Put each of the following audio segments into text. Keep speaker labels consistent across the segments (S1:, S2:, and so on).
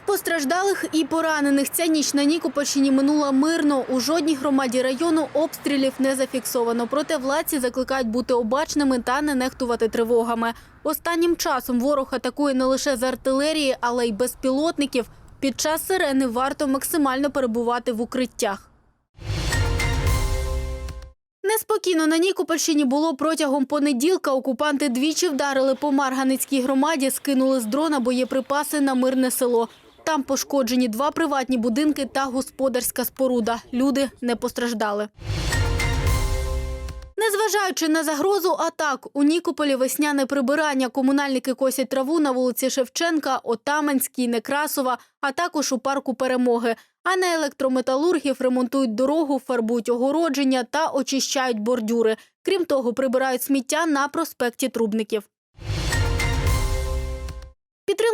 S1: постраждалих і поранених ця ніч на Нікопольщині минула мирно. У жодній громаді району обстрілів не зафіксовано. Проте владці закликають бути обачними та не нехтувати тривогами. Останнім часом ворог атакує не лише з артилерії, але й безпілотників. Під час сирени варто максимально перебувати в укриттях. Неспокійно на Нікопольщині було протягом понеділка. Окупанти двічі вдарили по Марганицькій громаді, скинули з дрона боєприпаси на мирне село. Там пошкоджені два приватні будинки та господарська споруда. Люди не постраждали. Незважаючи на загрозу атак, у Нікополі весняне прибирання. Комунальники косять траву на вулиці Шевченка, Отаменській, Некрасова, а також у парку Перемоги. А на електрометалургів ремонтують дорогу, фарбують огородження та очищають бордюри. Крім того, прибирають сміття на проспекті Трубників.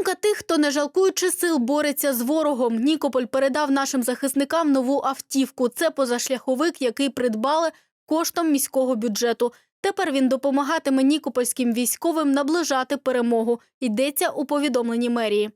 S1: Підтримка тих, хто не жалкуючи сил бореться з ворогом. Нікополь передав нашим захисникам нову автівку. Це позашляховик, який придбали коштом міського бюджету. Тепер він допомагатиме нікопольським військовим наближати перемогу. Йдеться у повідомленні мерії.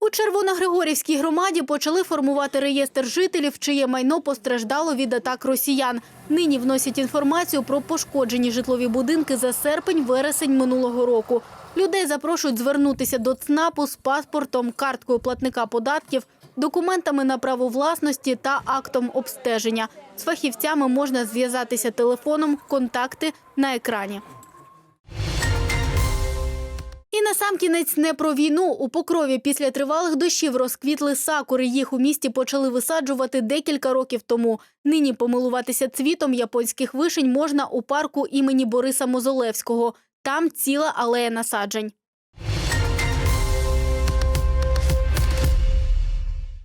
S1: У Червоногригорівській громаді почали формувати реєстр жителів, чиє майно постраждало від атак росіян. Нині вносять інформацію про пошкоджені житлові будинки за серпень-вересень минулого року. Людей запрошують звернутися до ЦНАПу з паспортом, карткою платника податків, документами на право власності та актом обстеження. З фахівцями можна зв'язатися телефоном, контакти на екрані. І насамкінець не про війну. У Покрові після тривалих дощів розквітли сакури. Їх у місті почали висаджувати декілька років тому. Нині помилуватися цвітом японських вишень можна у парку імені Бориса Мозолевського. Там ціла алея насаджень.